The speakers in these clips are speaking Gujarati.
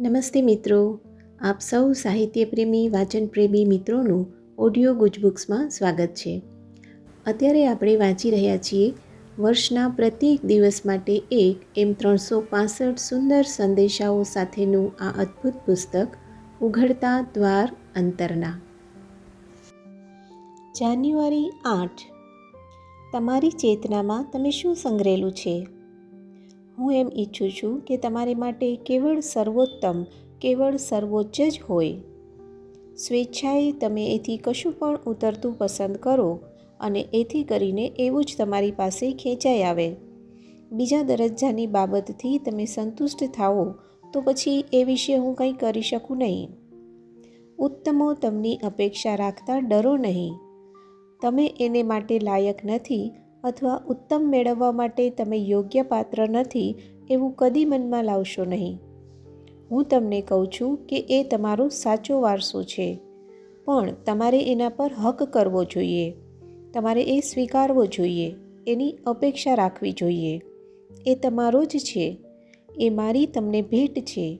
નમસ્તે મિત્રો. આપ સૌ સાહિત્યપ્રેમી, વાચનપ્રેમી મિત્રોનું ઓડિયો ગુજબુક્સમાં સ્વાગત છે. અત્યારે આપણે વાંચી રહ્યા છીએ વર્ષના પ્રત્યેક દિવસ માટે એક એમ ત્રણસો પાસઠ સુંદર સંદેશાઓ સાથેનું આ અદ્ભુત પુસ્તક, ઉઘડતા દ્વાર અંતરના. જાન્યુઆરી આઠ. તમારી ચેતનામાં તમે શું સંગ્રહેલું છે? હું એમ ઈચ્છું છું કે તમારે માટે કેવળ સર્વોત્તમ, કેવળ સર્વોચ્ચ જ હોય. સ્વેચ્છાએ તમે એથી કશું પણ ઉતરતું પસંદ કરો અને એથી કરીને એવું જ તમારી પાસે ખેંચાઈ આવે. બીજા દરજ્જાની બાબતથી તમે સંતુષ્ટ થાઓ, તો પછી એ વિશે હું કંઈ કરી શકું નહીં. ઉત્તમો તમની અપેક્ષા રાખતા ડરો નહીં. તમે એને માટે લાયક નથી અથવા ઉત્તમ મેળવવા માટે તમે યોગ્ય પાત્ર નથી એવું કદી મનમાં લાવશો નહીં. હું તમને કહું છું કે એ તમારો સાચો વારસો છે. પણ તમારે એના પર હક કરવો જોઈએ. તમારે એ સ્વીકારવો જોઈએ. એની અપેક્ષા રાખવી જોઈએ. એ તમારો જ છે. એ મારી તમને ભેટ છે.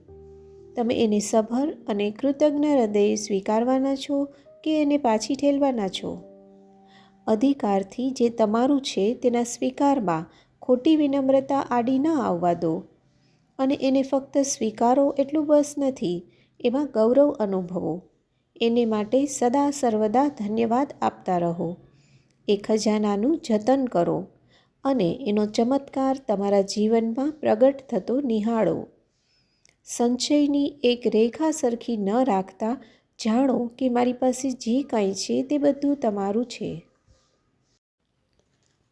તમે એને સભર અને કૃતજ્ઞ હૃદયે સ્વીકારવાના છો કે એને પાછી ઠેલવાના છો? અધિકારથી જે તમારું છે તેના સ્વીકારમાં ખોટી વિનમ્રતા આડી ન આવવા દો. અને એને ફક્ત સ્વીકારો એટલું બસ નથી, એમાં ગૌરવ અનુભવો. એને માટે સદા સર્વદા ધન્યવાદ આપતા રહો. એ ખજાનાનું જતન કરો અને એનો ચમત્કાર તમારા જીવનમાં પ્રગટ થતો નિહાળો. સંચયની એક રેખા સરખી ન રાખતા જાણો કે મારી પાસે જે કાંઈ છે તે બધું તમારું છે.